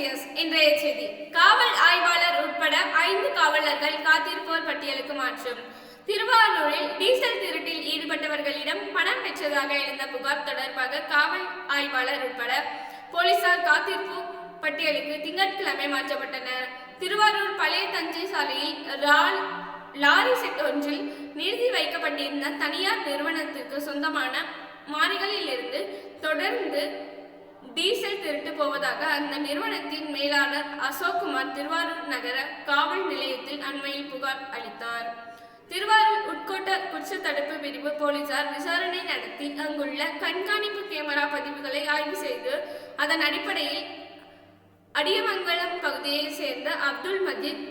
SAS இன்றைய செய்தி. காவல் ஆய்வாளர் உட்பட ஐந்து காவலர்கள் காத்திருப்போர் பட்டியலுக்கு மாற்றம். திருவாரூரில் டீசல் திருட்டில் ஈடுபட்டவர்களிடம் பணம் பெற்றதாக எழுந்த புகார் தொடர்பாக காவல் ஆய்வாளர் உட்பட போலீசார் காத்திருப்பு பட்டியலுக்கு திங்கட்கிழமை மாற்றப்பட்டனர். திருவாரூர் பழைய தஞ்சை சாலையில் ரால் லாரி செட் ஒன்றில் நிறுத்தி வைக்கப்பட்டிருந்த தனியார் நிறுவனத்திற்கு சொந்தமான மாறிகளிலிருந்து தொடர்ந்து டீசல் திருட்டு போவதாக அந்த நிறுவனத்தின் மேலாளர் அசோக்குமார் திருவாரூர் நகர காவல் நிலையத்தில் அண்மையில் புகார் அளித்தார். திருவாரூர் உட்கோட்ட குற்ற தடுப்பு பிரிவு போலீசார் விசாரணை நடத்தி அங்குள்ள கண்காணிப்பு கேமரா பதிவுகளை ஆய்வு செய்து அதன் அடிப்படையில் அடியமங்கலம் பகுதியைச் சேர்ந்த அப்துல் மஜித்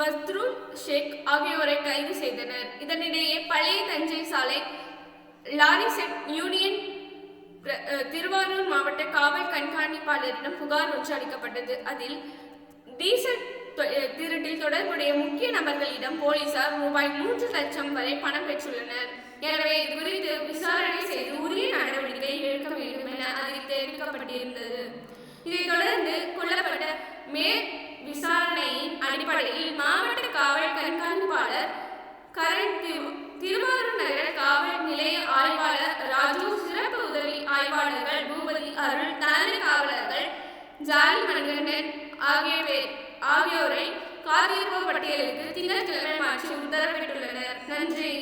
வஸ்த்ருல் ஷேக் ஆகியோரை கைது செய்தனர். இதனிடையே பழைய தஞ்சை சாலை லாரி செட் யூனியன் திருவாரூர் மாவட்ட காவல் கண்காணிப்பாளரிடம் புகார் ஒன்று அளிக்கப்பட்டது. அதில் டீசல் திருட்டில் தொடர்புடைய முக்கிய நபர்களிடம் போலீசார் ரூபாய் மூன்று லட்சம் வரை பணம் பெற்றுள்ளனர். எனவே இது குறித்து விசாரணை செய்து உரிய நடவடிக்கை எடுக்க வேண்டும் என அதில் தெரிவிக்கப்பட்டிருந்தது. இதைத் தொடர்ந்து கொல்லப்பட்ட மேற் விசாரணையின் அடிப்படையில் மாவட்ட ஜாலி மணிகண்டன் ஆகிய பேர் ஆகியோரை காத்திருப்பு பட்டியலுக்கு திங்கட்கிழமை மாற்றி உத்தரவிட்டுள்ளனர். நன்றி.